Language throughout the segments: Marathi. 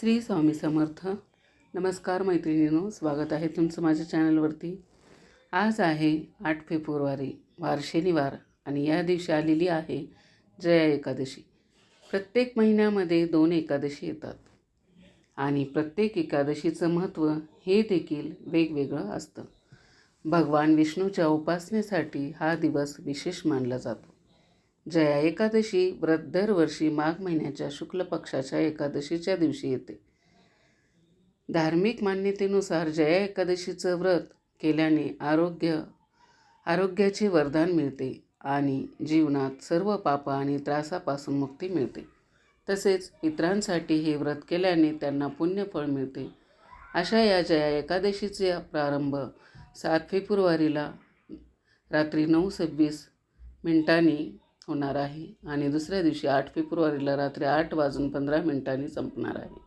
श्री स्वामी समर्थ. नमस्कार मैत्रिणींनो स्वागत आहे तुमचं माझ्या चॅनलवरती. आज आहे आठ फेब्रुवारी वार शनिवार आणि या दिवशी आलेली आहे जया एकादशी. प्रत्येक महिन्यामध्ये दोन एकादशी येतात आणि प्रत्येक एकादशीचं महत्त्व हे देखील वेगवेगळं असतं. भगवान विष्णूच्या उपासनेसाठी हा दिवस विशेष मानला जातो. जया एकादशी व्रत दरवर्षी माघ महिन्याच्या शुक्ल पक्षाच्या एकादशीच्या दिवशी येते. धार्मिक मान्यतेनुसार जया एकादशीचं व्रत केल्याने आरोग्य आरोग्याचे वरदान मिळते आणि जीवनात सर्व पाप आणि त्रासापासून मुक्ती मिळते. तसेच इतरांसाठी हे व्रत केल्याने त्यांना पुण्यफळ मिळते. अशा या जया एकादशीचा प्रारंभ सात फेब्रुवारीला रात्री नऊ सव्वीस मिनिटांनी होणार आहे आणि दुसऱ्या दिवशी आठ फेब्रुवारीला रात्री आठ वाजून पंधरा मिनिटांनी संपणार आहे.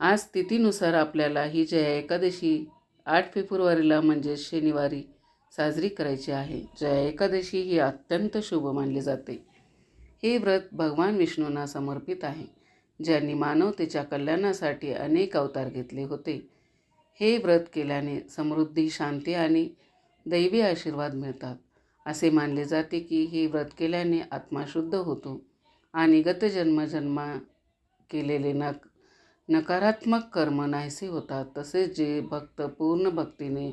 आज तिथीनुसार आपल्याला ही जया एकादशी आठ फेब्रुवारीला म्हणजे शनिवारी साजरी करायची आहे. जया एकादशी ही अत्यंत शुभ मानली जाते. हे व्रत भगवान विष्णूंना समर्पित आहे. ज्यांनी मानवतेच्या कल्याणासाठी अनेक अवतार घेतले होते. हे व्रत केल्याने समृद्धी शांती आणि दैवी आशीर्वाद मिळतात. असे मानले जाते की हे व्रत केल्याने आत्मा शुद्ध होतो आणि गतजन्मजन्मा केलेले नक नकारात्मक कर्म नाहीसे होतात. तसेच जे भक्त पूर्ण भक्तीने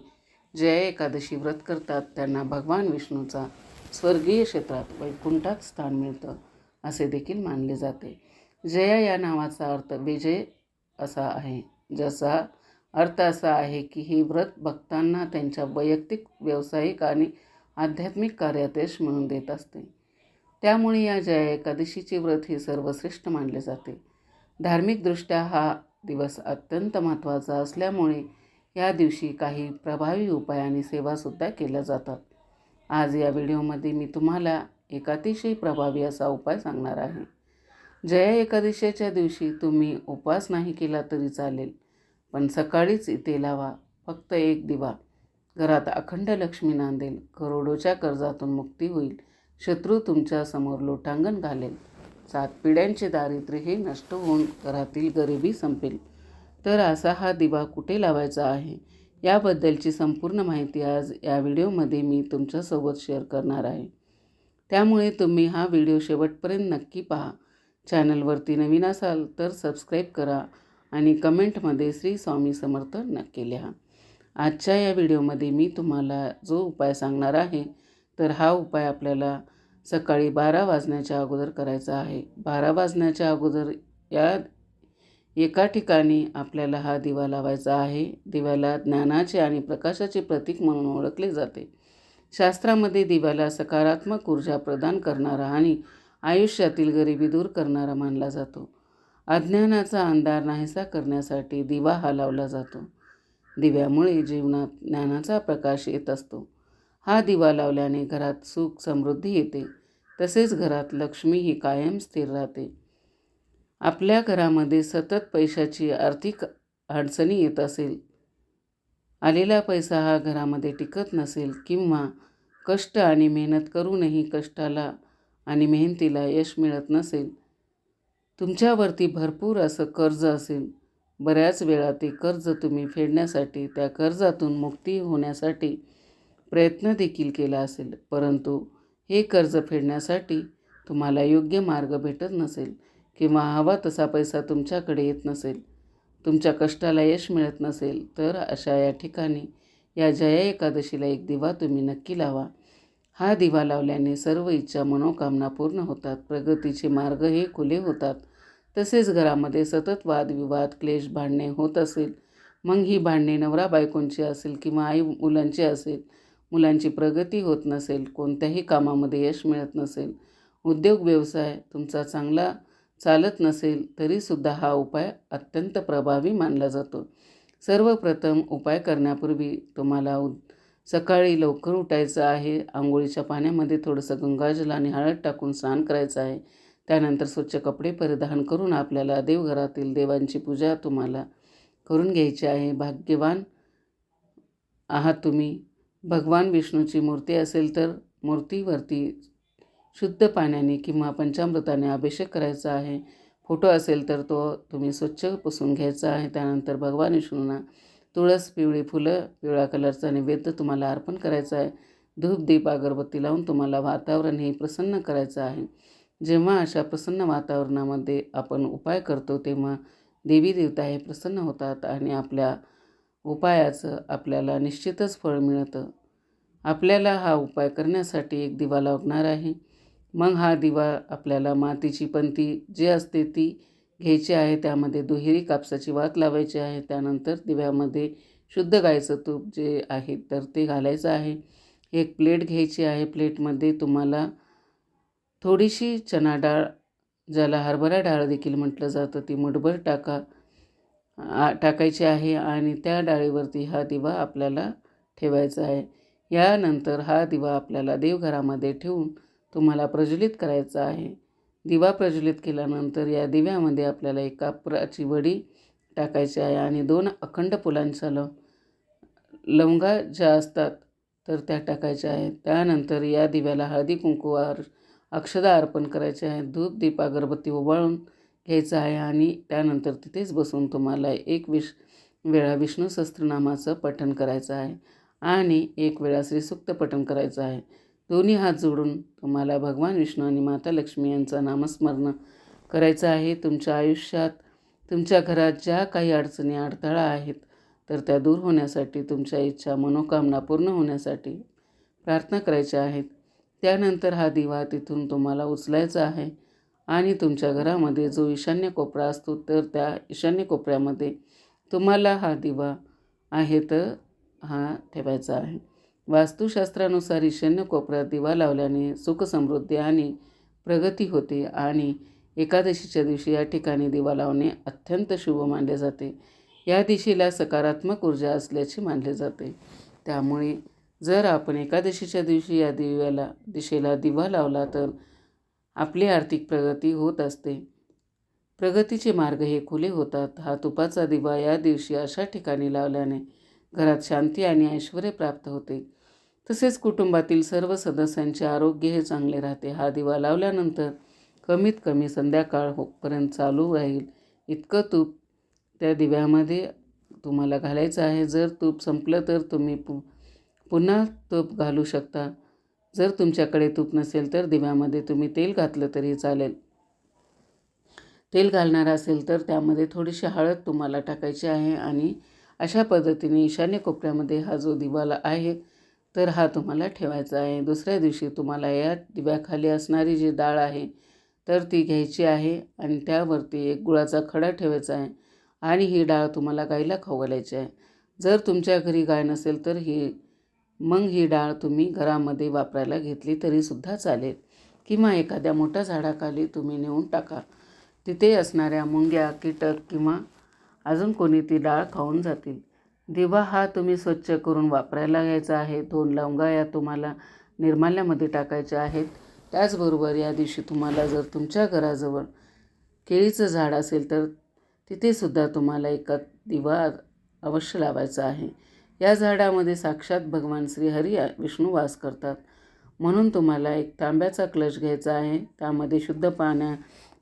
जय एकादशी व्रत करतात त्यांना भगवान विष्णूचा स्वर्गीय क्षेत्रात वैकुंठात स्थान मिळतं असे देखील मानले जाते. जया या नावाचा अर्थ विजय असा आहे. ज्याचा अर्थ असा आहे की हे व्रत भक्तांना त्यांच्या वैयक्तिक व्यावसायिक आणि आध्यात्मिक कार्यादेश म्हणून देत असते. त्यामुळे या जया एकादशीचे व्रत हे सर्वश्रेष्ठ मानले जाते. धार्मिकदृष्ट्या हा दिवस अत्यंत महत्त्वाचा असल्यामुळे या दिवशी काही प्रभावी उपाय आणि सेवासुद्धा केल्या जातात. आज या व्हिडिओमध्ये मी तुम्हाला एक अतिशय प्रभावी असा उपाय सांगणार आहे. जया एकादशीच्या दिवशी तुम्ही उपवास नाही केला तरी चालेल पण सकाळीच इथे लावा फक्त एक दिवा. घरात अखंड लक्ष्मी नांदेल करोडोच्या कर्जातून मुक्ती होईल शत्रू तुमच्यासमोर लोटांगण घालेल. सात पिढ्यांचे दारिद्र्य हे नष्ट होऊन घरातील गरिबी संपेल. तर असा हा दिवा कुठे लावायचा आहे? याबद्दलची संपूर्ण माहिती आज या व्हिडिओमध्ये मी तुमच्यासोबत शेअर करणार आहे. त्यामुळे तुम्ही हा व्हिडिओ शेवटपर्यंत नक्की पहा. चॅनलवरती नवीन असाल तर सबस्क्राईब करा आणि कमेंटमध्ये श्री स्वामी समर्थ नक्की लिहा. आजच्या या व्हिडिओमध्ये मी तुम्हाला जो उपाय सांगणार आहे तर हा उपाय आपल्याला सकाळी बारा वाजण्याच्या अगोदर करायचा आहे. बारा वाजण्याच्या अगोदर या एका ठिकाणी आपल्याला हा दिवा लावायचा आहे. दिव्याला ज्ञानाचे आणि प्रकाशाचे प्रतीक म्हणून ओळखले जाते. शास्त्रामध्ये दिव्याला सकारात्मक ऊर्जा प्रदान करणारा आणि आयुष्यातील गरिबी दूर करणारा मानला जातो. अज्ञानाचा अंधार नाहीसा करण्यासाठी दिवा हा लावला जातो. दिव्यामुळे जीवनात ज्ञानाचा प्रकाश येत असतो. हा दिवा लावल्याने घरात सुख समृद्धी येते. तसेच घरात लक्ष्मी ही कायम स्थिर राहते. आपल्या घरामध्ये सतत पैशाची आर्थिक अडचणी येत असेल आलेला पैसा हा घरामध्ये टिकत नसेल किंवा कष्ट आणि मेहनत करूनही कष्टाला आणि मेहनतीला यश मिळत नसेल तुमच्यावरती भरपूर असं कर्ज असेल बऱ्याच वेळा ते कर्ज तुम्ही फेडण्यासाठी त्या कर्जातून मुक्ती होण्यासाठी प्रयत्न देखील केला असेल. परंतु हे कर्ज फेडण्यासाठी तुम्हाला योग्य मार्ग भेटत नसेल किंवा हवा तसा पैसा तुमच्याकडे येत नसेल तुमच्या कष्टाला यश मिळत नसेल तर अशा या ठिकाणी या जया एकादशीला एक दिवा तुम्ही नक्की लावा. हा दिवा लावल्याने सर्व इच्छा मनोकामना पूर्ण होतात प्रगतीचे मार्ग हे खुले होतात. तसेच घरामध्ये सतत वादविवाद क्लेश भांडणे होत असेल मग ही भांडणे नवरा बायकोंची असेल किंवा आई मुलांची असेल मुलांची प्रगती होत नसेल कोणत्याही कामामध्ये यश मिळत नसेल उद्योग व्यवसाय तुमचा चांगला चालत नसेल तरीसुद्धा हा उपाय अत्यंत प्रभावी मानला जातो. सर्वप्रथम उपाय करण्यापूर्वी तुम्हाला उ सकाळी लवकर उठायचं आहे आंघोळीच्या पाण्यामध्ये थोडंसं गंगाजल आणि हळद टाकून स्नान करायचं आहे. त्यानंतर स्वच्छ कपडे परिधान करून आपल्याला देवघरातील देवांची पूजा तुम्हाला करून घ्यायची आहे. भाग्यवान आहात तुम्ही. भगवान विष्णूची मूर्ती असेल तर मूर्तीवरती शुद्ध पाण्याने किंवा पंचामृताने अभिषेक करायचा आहे. फोटो असेल तर तो तुम्ही स्वच्छ पुसून घ्यायचा आहे. त्यानंतर भगवान विष्णूंना तुळस पिवळी फुलं पिवळ्या कलरचा नैवेद्य तुम्हाला अर्पण करायचं आहे. धूप दीप अगरबत्ती लावून तुम्हाला वातावरण हे प्रसन्न करायचं आहे. जेव्हा अशा प्रसन्न वातावरणामध्ये आपण उपाय करतो तेव्हा देवी देवता हे प्रसन्न होतात आणि आपल्या उपायाचं आपल्याला निश्चितच फळ मिळतं. आपल्याला हा उपाय करण्यासाठी एक दिवा लागणार आहे. मग हा दिवा आपल्याला मातीची पंती जी असते ती घ्यायची आहे त्यामध्ये दुहेरी कापसाची वात लावायची आहे त्यानंतर दिव्यामध्ये शुद्ध गाईचं तूप जे आहे तर ते घालायचं आहे. एक प्लेट घ्यायची आहे. प्लेटमध्ये तुम्हाला थोडीशी चणा डाळ ज्याला हरभरा डाळ देखील म्हटलं जातं ती मुठभर टाका आ टाकायची आहे आणि त्या डाळीवरती हा दिवा आपल्याला ठेवायचा आहे. यानंतर हा दिवा आपल्याला देवघरामध्ये ठेवून तुम्हाला प्रज्वलित करायचा आहे. दिवा प्रज्वलित केल्यानंतर या दिव्यामध्ये आपल्याला एक कापराची वडी टाकायची आहे आणि दोन अखंड फुलांचा लव लवंगा ज्या असतात तर त्या टाकायच्या आहेत. त्यानंतर या दिव्याला हळदी कुंकूवार अक्षदा अर्पण करायचे आहे. धूप दीप अगरबत्ती उबाळून घ्यायचं आहे आणि त्यानंतर तिथेच बसून तुम्हाला एक विश वेळा विष्णू सहस्त्रनामाचं पठण करायचं आहे आणि एक वेळा श्रीसुक्त पठण करायचं आहे. दोन्ही हात जोडून तुम्हाला भगवान विष्णू आणि माता लक्ष्मी यांचं नामस्मरण करायचं आहे. तुमच्या आयुष्यात तुमच्या घरात ज्या काही अडचणी अडथळा आहेत तर त्या दूर होण्यासाठी तुमच्या इच्छा मनोकामना पूर्ण होण्यासाठी प्रार्थना करायच्या आहेत. त्यानंतर हा दिवा तिथून तुम्हाला उचलायचा आहे. आणि तुमच्या घरामध्ये जो ईशान्य कोपरा असतो तर त्या ईशान्य कोपऱ्यामध्ये तुम्हाला हा दिवा आहे तर हा ठेवायचा आहे. वास्तुशास्त्रानुसार ईशान्य कोपऱ्यात दिवा लावल्याने सुखसमृद्धी आणि प्रगती होते आणि एकादशीच्या दिवशी या ठिकाणी दिवा लावणे अत्यंत शुभ मानले जाते. या दिशेला सकारात्मक ऊर्जा असल्याचे मानले जाते. त्यामुळे जर आपण एकादशीच्या दिवशी या दिव्याला दिशेला दिवा लावला तर आपली आर्थिक प्रगती होत असते. प्रगतीचे मार्ग हे खुले होतात. हा तुपाचा दिवा या दिवशी अशा ठिकाणी लावल्याने घरात शांती आणि ऐश्वर प्राप्त होते. तसेच कुटुंबातील सर्व सदस्यांचे आरोग्य हे चांगले राहते. हा दिवा लावल्यानंतर कमीत कमी संध्याकाळ होपर्यंत चालू राहील. इतकं तूप त्या दिव्यामध्ये तुम्हाला घालायचं आहे. जर तूप संपलं तर तुम्ही पु पुन्हा तूप घालू शकता. जर तुमच्याकडे तूप नसेल तर दिव्यामध्ये तुम्ही तेल घातलं तरी चालेल. तेल घालणार असेल तर त्यामध्ये थोडीशी हळद तुम्हाला टाकायची आहे आणि अशा पद्धतीने ईशान्य कोपऱ्यामध्ये हा जो दिवाला आहे तर हा तुम्हाला ठेवायचा आहे. दुसऱ्या दिवशी तुम्हाला या दिव्याखाली असणारी जी डाळ आहे तर ती घ्यायची आहे आणि त्यावरती एक गुळाचा खडा ठेवायचा आहे आणि ही डाळ तुम्हाला गाईला खाऊ घालायची आहे. जर तुमच्या घरी गाय नसेल तर ही मग ही डाळ तुम्ही घरामध्ये वापरायला घेतली तरीसुद्धा चालेल. किंवा एखाद्या मोठ्या झाडाखाली तुम्ही नेऊन टाका. तिथे असणाऱ्या मुंग्या कीटक किंवा अजून कोणी ती डाळ खाऊन जातील. दिवा हा तुम्ही स्वच्छ करून वापरायला घ्यायचा आहे. दोन लवंगा या तुम्हाला निर्माल्यामध्ये टाकायच्या आहेत. त्याचबरोबर या दिवशी तुम्हाला जर तुमच्या घराजवळ केळीचं झाड असेल तर तिथेसुद्धा तुम्हाला एका दिवा अवश्य लावायचा आहे. या झाडामध्ये साक्षात भगवान श्रीहरी विष्णू वास करतात. म्हणून तुम्हाला एक तांब्याचा क्लच घ्यायचा आहे. त्यामध्ये शुद्ध पाण्या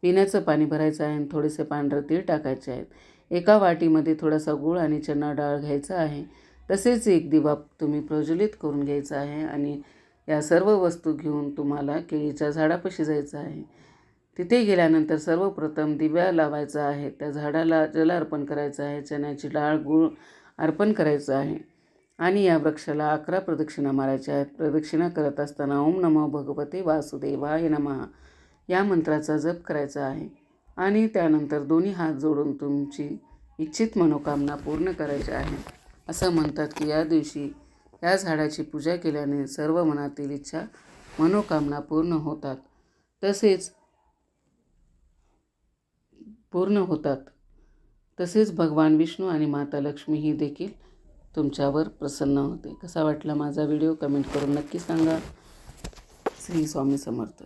पिण्याचं पाणी भरायचं आहे आणि थोडेसे पांढरं तीळ टाकायचे आहेत. एका वाटीमध्ये थोडासा गूळ आणि चना डाळ घ्यायचा आहे. तसेच एक दिवा तुम्ही प्रज्वलित करून घ्यायचा आहे आणि या सर्व वस्तू घेऊन तुम्हाला केळीच्या झाडापाशी जायचं आहे. तिथे गेल्यानंतर सर्वप्रथम दिव्या लावायचा आहे. त्या झाडाला जल अर्पण करायचं आहे. चण्याची डाळ गूळ अर्पण करायचं आहे. आणि या वृक्षाला अकरा प्रदक्षिणा मारायच्या आहेत. प्रदक्षिणा करत असताना ओम नमो भगवते वासुदेवाय नमः या मंत्राचा जप करायचा आहे. आणि त्यानंतर दोन्ही हात जोडून तुमची इच्छित मनोकामना पूर्ण करायची आहे. असं म्हणतात की या दिवशी या झाडाची पूजा केल्याने सर्व मनातील इच्छा मनोकामना पूर्ण होतात. तसेच पूर्ण होतात. तसेच भगवान विष्णू आणि माता लक्ष्मी ही देखील तुमच्यावर प्रसन्न होते. कसा वाटला माझा व्हिडिओ? कमेंट करून नक्की सांगा. श्री स्वामी समर्थ.